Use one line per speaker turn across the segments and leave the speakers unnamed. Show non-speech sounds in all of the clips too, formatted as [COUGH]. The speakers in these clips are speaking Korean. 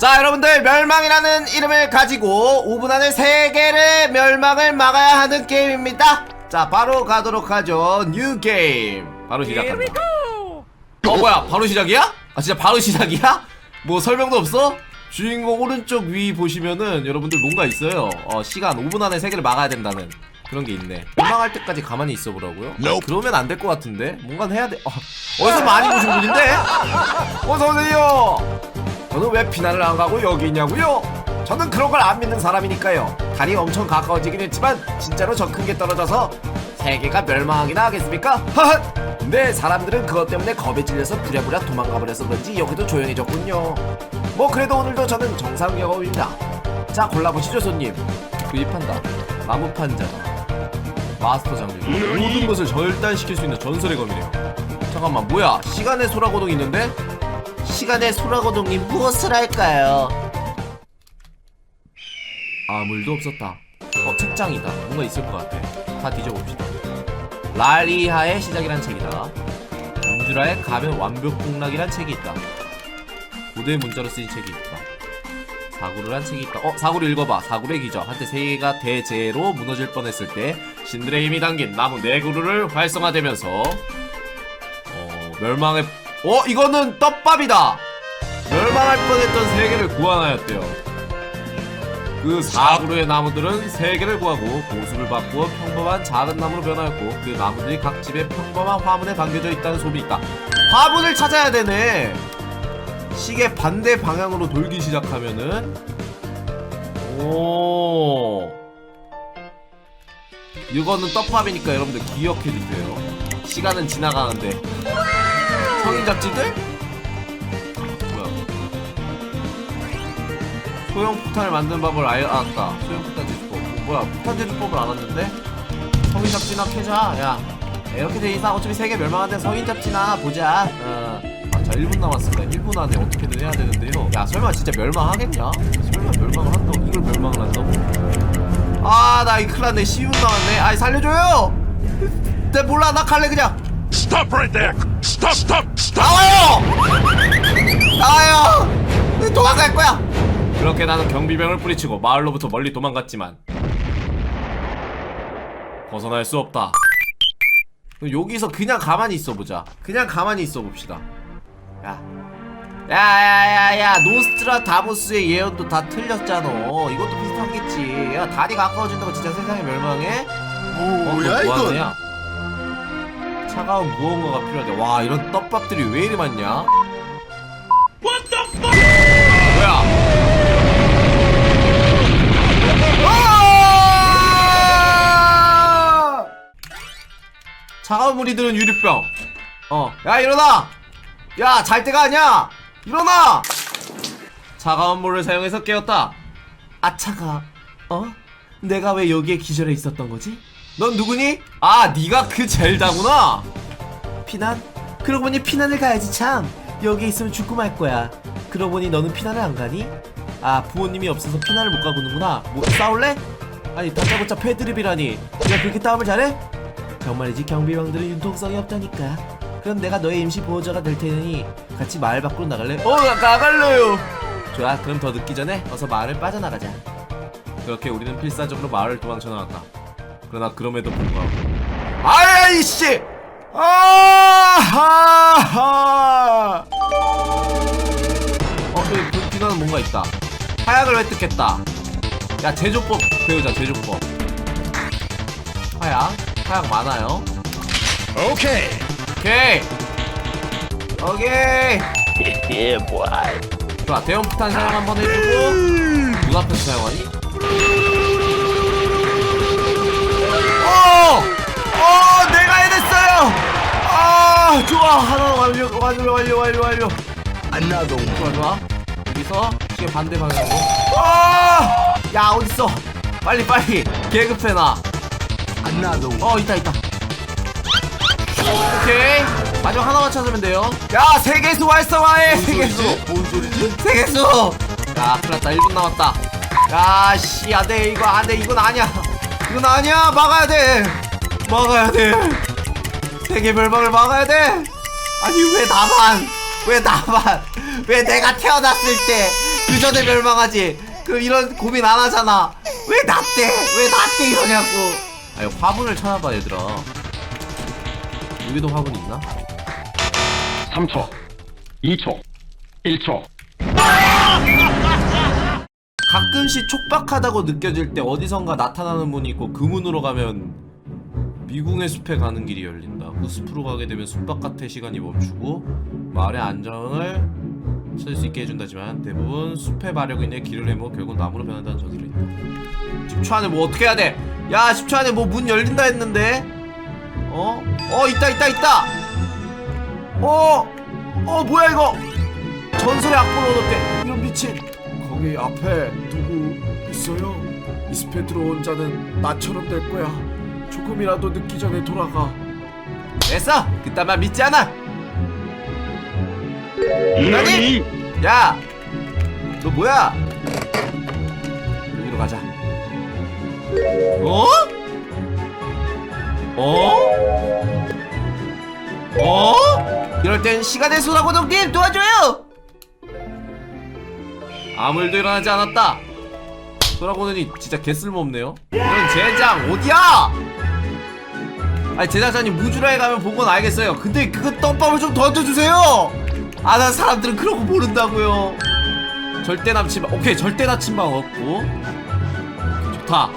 자 여러분들 멸망이라는 이름을 가지고 5분 안에 3개의 멸망을 막아야 하는 게임입니다. 자 바로 가도록 하죠. 뉴 게임 바로 시작합니다 어 뭐야? 바로 시작이야? 아 진짜 바로 시작이야? 뭐 설명도 없어? 주인공 오른쪽 위 보시면은 여러분들 뭔가 있어요. 어 시간 5분 안에 3개를 막아야 된다는 그런 게 있네. 멸망할 때까지 가만히 있어 보라고요? 그러면 안 될 것 같은데? 뭔가 해야 돼. 어, 어디서 많이 보신 분인데? 어서오세요 저는 왜 피난을 안 가고 여기 있냐고요? 저는 그런 걸 안 믿는 사람이니까요. 달이 엄청 가까워지긴 했지만 진짜로 저 큰 게 떨어져서 세계가 멸망하기나 하겠습니까? 하하! 근데 사람들은 그것 때문에 겁에 질려서 부랴부랴 도망가 버려서 그런지 여기도 조용해졌군요. 뭐 그래도 오늘도 저는 정상 경험입니다. 자 골라보시죠 손님. 구입한다. 나무 판자. 마스터 장비. 모든 것을 절단시킬 수 있는 전설의 검이래요. 잠깐만 뭐야? 시간의 소라고동이 있는데? 시간의 소라고동이 무엇을 할까요? 아물도 없었다. 어 책장이다. 뭔가 있을 것 같아. 다 뒤져봅시다. 라리하의 시작이란 책이다. 문주라의 가면 완벽 공락이란 책이 있다. 고대 문자로 쓰인 책이 있다. 사구르란 책이 있다. 어 사구르 읽어봐. 사구르의 기적. 한때 세계가 대재해로 무너질 뻔했을 때 신들의 힘이 담긴 나무 네 그루를 활성화되면서 어 멸망의 어 이거는 떡밥이다. 멸망할 뻔했던 세계를 구원하였대요. 그 사구루의 나무들은 세계를 구하고 보습을 바꾸어 평범한 작은 나무로 변하였고 그 나무들이 각 집에 평범한 화문에 담겨져 있다는 소문이 있다. 화문을 찾아야 되네. 시계 반대 방향으로 돌기 시작하면은 오 이거는 떡밥이니까 여러분들 기억해 주세요. 시간은 지나가는데 성인 잡지들? 뭐야? 소형 폭탄을 만드는 법을 알, 알았다. 소형 폭탄 제조법. 어, 뭐야? 폭탄 제조법을 알았는데? 성인 잡지나 캐자. 야, 이렇게 돼 이상 어차피 세계 멸망한데 성인 잡지나 보자. 어. 아, 자, 1분 남았습니다. 1분 안에 어떻게든 해야 되는데요. 야, 설마 진짜 멸망하겠냐? 설마 멸망을 한다고? 이걸 멸망을 한다고? 아, 나이 큰일 났네. 10분 남았네. 아이, 살려줘요! 내 [LAUGHS] 몰라, 나 갈래, 그냥!
Stop right there! Stop, stop, stop!
나와요! 나와요! 도망갈 거야! 그렇게 나는 경비병을 뿌리치고 마을로부터 멀리 도망갔지만 벗어날 수 없다. 여기서 그냥 가만히 있어 보자. 그냥 가만히 있어 봅시다. 야. 야야야야 노스트라 다모스의 예언도 다 틀렸잖아. 이것도 비슷하겠지. 야 달이 가까워진다고 진짜 세상이 멸망해? 어,
뭐야 이건?
차가운 무언가가 필요하대. 와 이런 떡밥들이 왜 이리 많냐?
What the fuck?
뭐야? 아! 차가운 물이 드는 유리병. 어, 야 일어나. 야 잘 때가 아니야. 일어나. 차가운 물을 사용해서 깨웠다. 아 차가. 어? 내가 왜 여기에 기절해 있었던 거지? 넌 누구니? 아, 네가 그 젤다구나. 피난? 그러고 보니 피난을 가야지 참. 여기 있으면 죽고 말 거야. 그러고 보니 너는 피난을 안 가니? 아 부모님이 없어서 피난을 못 가고는구나. 뭐 싸울래? 아니 다짜고짜 패드립이라니. 내가 그렇게 싸움을 잘해? 정말이지 경비병들은 융통성이 없다니까. 그럼 내가 너의 임시 보호자가 될 테니 같이 마을 밖으로 나갈래? 어 나- 나갈래요. 좋아 그럼 더 늦기 전에 어서 마을을 빠져나가자. 그렇게 우리는 필사적으로 마을을 도망쳐 나왔다. 그러나 그럼에도 불구하고 아이씨! 아하하! 어, 여기 그 비나는 뭔가 있다. 하약을 획득했다. 야, 제조법 배우자, 제조법. 하약. 하약 많아요.
Okay.
오케이! 오케이! [LAUGHS]
Yeah, boy.
좋아, 대형 폭탄 사용 한번 해주고, 눈 앞에서 사용하니? 어! 어! 내가 해냈어요! 아, 좋아! 하나 완료, 완료, 완료, 완료, 완료.
Another one.
좋아 좋아 여기서 시계 반대 방향으로 아! 야 어딨어 빨리 빨리 계급해
Another one.
나어 있다 있다 오케이 마지막 하나만 찾으면 돼요 야 세계수 활성화해 세계수
뭔 소리지?
세계수 야 큰일 났다 1분 남았다 야씨 안돼 이거 안돼 이건 아니야 이건 아니야. 막아야 돼. 막아야 돼. 세계 멸망을 막아야 돼. 아니 왜 나만? 왜 나만? 왜 내가 태어났을 때 그 전에 멸망하지? 그럼 이런 고민 안 하잖아. 왜 나 때? 왜 나 때 이러냐고. 아니 화분을 찾아봐 얘들아. 여기도 화분 있나?
3초, 2초, 1초.
가끔씩 촉박하다고 느껴질 때 어디선가 나타나는 문이 있고 그 문으로 가면 미궁의 숲에 가는 길이 열린다. 그 숲으로 가게 되면 숲 바깥의 시간이 멈추고 마을의 안정을 찾을 수 있게 해준다지만 대부분 숲의 마력에 인해 길을 헤매고 결국 나무로 변한다는 저들이 있다. 10초 안에 뭐 어떻게 해야 돼? 야 10초 안에 뭐 문 열린다 했는데 어? 어 있다 있다 있다 어? 어 뭐야 이거 전설의 악보로 얻었대 이런 미친
거기 앞에 누구 있어요? 이 숲에 들어온 자는 나처럼 될 거야. 조금이라도 늦기 전에 돌아가.
됐어 그딴 말 믿지 않아 나니? 야! 너 뭐야? 여기로 가자 어? 어? 어? 이럴 땐 시간의 소라고동님 도와줘요! 아무 일도 일어나지 않았다. 소라고동이 진짜 개쓸모없네요. 이런 젠장 어디야? 아니 제작자님 무주라에 가면 보건 알겠어요. 근데 그거 떡밥을 좀 던져주세요! 아 난 사람들은 거 모른다고요. 절대 남친방 오케이 절대 남친방 얻고. 좋다.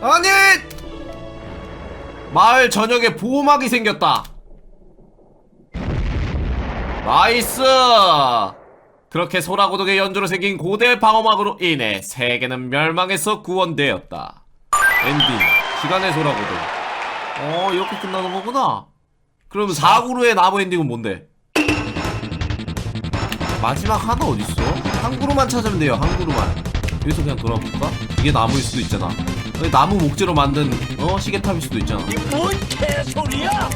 아니! 마을 전역에 보호막이 생겼다 나이스 그렇게 소라고독의 연주로 생긴 고대 방어막으로 인해 세계는 멸망에서 구원되었다 엔딩 시간의 소라고독 어 이렇게 끝나는 거구나 그럼 4구루의 나무 엔딩은 뭔데? 마지막 하나 어딨어? 한 그루만 찾으면 돼요 한 그루만 여기서 그냥 돌아볼까? 이게 나무일 수도 있잖아 나무 목재로 만든 어 시계탑일 수도 있잖아
뭔 개소리야?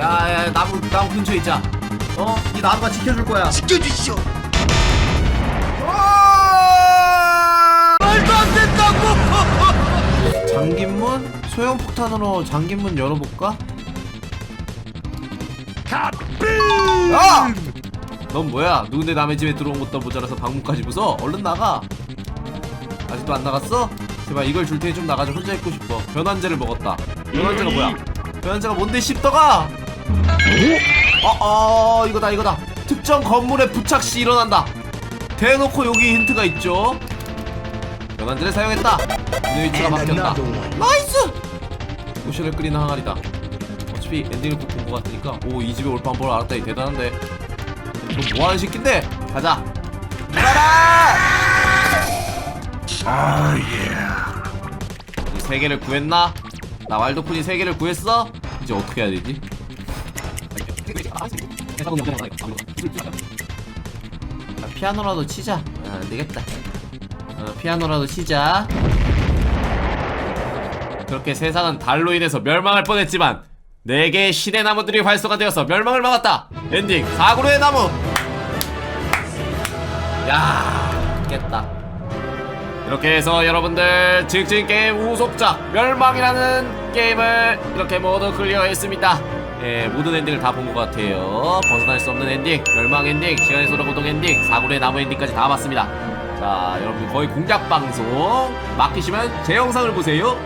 야야 나무 나무 근처에 있자 어? 이 나무가 지켜줄 거야
지켜주시오.
말도 안 된다고 [LAUGHS] 잠긴 문? 소형 폭탄으로 잠긴 문 열어볼까? 야! 넌 뭐야? 누군데 남의 집에 들어온 것도 모자라서 방문까지 부숴? 얼른 나가 아직도 안 나갔어? 제발 이걸 줄 테니 좀 나가자 혼자 있고 싶어 변환제를 먹었다 변환제가 뭐야? 변환제가 뭔데 씹더가? 어? 어 이거다 이거다 특정 건물의 부착 시 일어난다 대놓고 여기 힌트가 있죠 변환제를 사용했다 문의 위치가 바뀌었다. 나이스! 포션을 끓이는 항아리다 어차피 엔딩을 꼭 본 것 같으니까 오 이 집에 올 방법을 알았다 이 대단한데 너 뭐하는 새끼인데? 가자 가라! 이세 개를 구했나? 나 왈도쿤이 세 개를 구했어? 이제 어떻게 해야 되지? 아, 피아노라도 치자 아, 안 되겠다 어, 피아노라도 치자 그렇게 세상은 달로 인해서 멸망할 뻔했지만 네 개의 신의 나무들이 활성화 되어서 멸망을 막았다. 엔딩 사구로의 나무. 야, 깼다. 이렇게 해서 여러분들 직진 게임 우속작 멸망이라는 게임을 이렇게 모두 클리어했습니다. 예, 모든 엔딩을 다 본 것 같아요. 벗어날 수 없는 엔딩, 멸망 엔딩, 시간의 소라 고동 엔딩, 사구로의 나무 엔딩까지 다 봤습니다. 자, 여러분 거의 공작 방송 맡기시면 제 영상을 보세요.